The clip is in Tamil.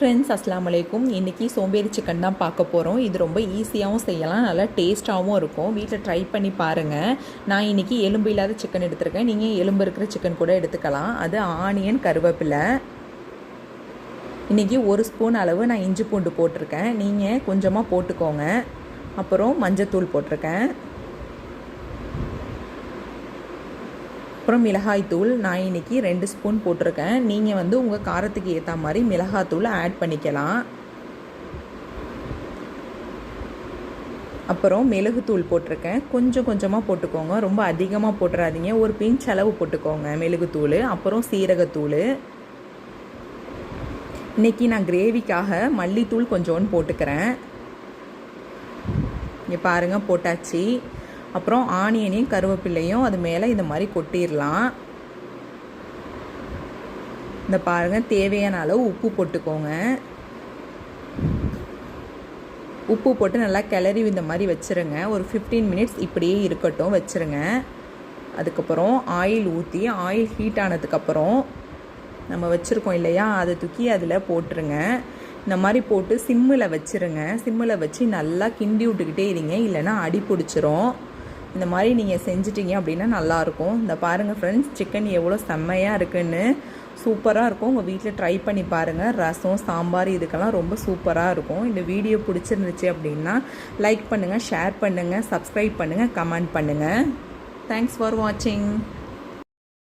ஃப்ரெண்ட்ஸ் அஸ்லாம் வலைக்கும் இன்றைக்கி சோம்பேறி சிக்கன் தான் பார்க்க போகிறோம் இது ரொம்ப ஈஸியாகவும் செய்யலாம். நல்லா டேஸ்ட்டாகவும் இருக்கும். வீட்டில் ட்ரை பண்ணி பாருங்கள் நான் இன்றைக்கி எலும்பு இல்லாத சிக்கன் எடுத்திருக்கேன். நீங்கள் எலும்பு இருக்கிற சிக்கன் கூட எடுத்துக்கலாம். அது ஆனியன் கருவேப்பிலை. இன்றைக்கி ஒரு ஸ்பூன் அளவு நான் இஞ்சி பூண்டு போட்டிருக்கேன். நீங்கள் கொஞ்சமாக போட்டுக்கோங்க. அப்புறம் மஞ்சத்தூள் போட்டிருக்கேன். அப்புறம் மிளகாய்த்தூள் நான் இன்றைக்கி ரெண்டு ஸ்பூன் போட்டிருக்கேன். நீங்கள் வந்து உங்கள் காரத்துக்கு ஏற்ற மாதிரி மிளகாத்தூள் ஆட் பண்ணிக்கலாம். அப்புறம் மெழுகுத்தூள் போட்டிருக்கேன். கொஞ்சம் கொஞ்சமாக போட்டுக்கோங்க. ரொம்ப அதிகமாக போட்டுறாதீங்க. ஒரு பிஞ்ச் அளவு போட்டுக்கோங்க மெழுகுத்தூள் அப்புறம் சீரகத்தூள் இன்றைக்கி நான் கிரேவிக்காக மல்லித்தூள் கொஞ்சோன்னு போட்டுக்கிறேன். இங்கே பாருங்கள் போட்டாச்சு. அப்புறம் ஆனியனையும் கருவேப்பிலையும் அது மேலே இந்த மாதிரி கொட்டிடலாம் இந்த பாருங்கள் தேவையான அளவு உப்பு போட்டுக்கோங்க. உப்பு போட்டு நல்லா கிளறி இந்த மாதிரி வச்சுருங்க. ஒரு ஃபிஃப்டீன் மினிட்ஸ் இப்படியே இருக்கட்டும் வச்சுருங்க. அதுக்கப்புறம் ஆயில் ஊற்றி ஆயில் ஹீட் ஆனதுக்கப்புறம் நம்ம வச்சுருக்கோம் இல்லையா அதை தூக்கி அதில் போட்டுருங்க. இந்த மாதிரி போட்டு சிம்மில் வச்சுருங்க. சிம்மில் வச்சு நல்லா கிண்டி விட்டுக்கிட்டே இருங்க இல்லைன்னா அடி பிடிச்சிரும். இந்த மாதிரி நீங்கள் செஞ்சிட்டிங்க அப்படின்னா நல்லாயிருக்கும். இந்த பாருங்கள் ஃப்ரெண்ட்ஸ் சிக்கன் எவ்வளோ செம்மையாக இருக்குன்னு சூப்பராக இருக்கும். உங்கள் வீட்டில் ட்ரை பண்ணி பாருங்கள் ரசம் சாம்பார் இதுக்கெல்லாம் ரொம்ப சூப்பராக இருக்கும். இந்த வீடியோ பிடிச்சிருந்துச்சு அப்படின்னா லைக் பண்ணுங்கள் ஷேர் பண்ணுங்கள் சப்ஸ்கிரைப் பண்ணுங்கள் கமெண்ட் பண்ணுங்கள் தேங்க்ஸ் ஃபார் வாட்சிங்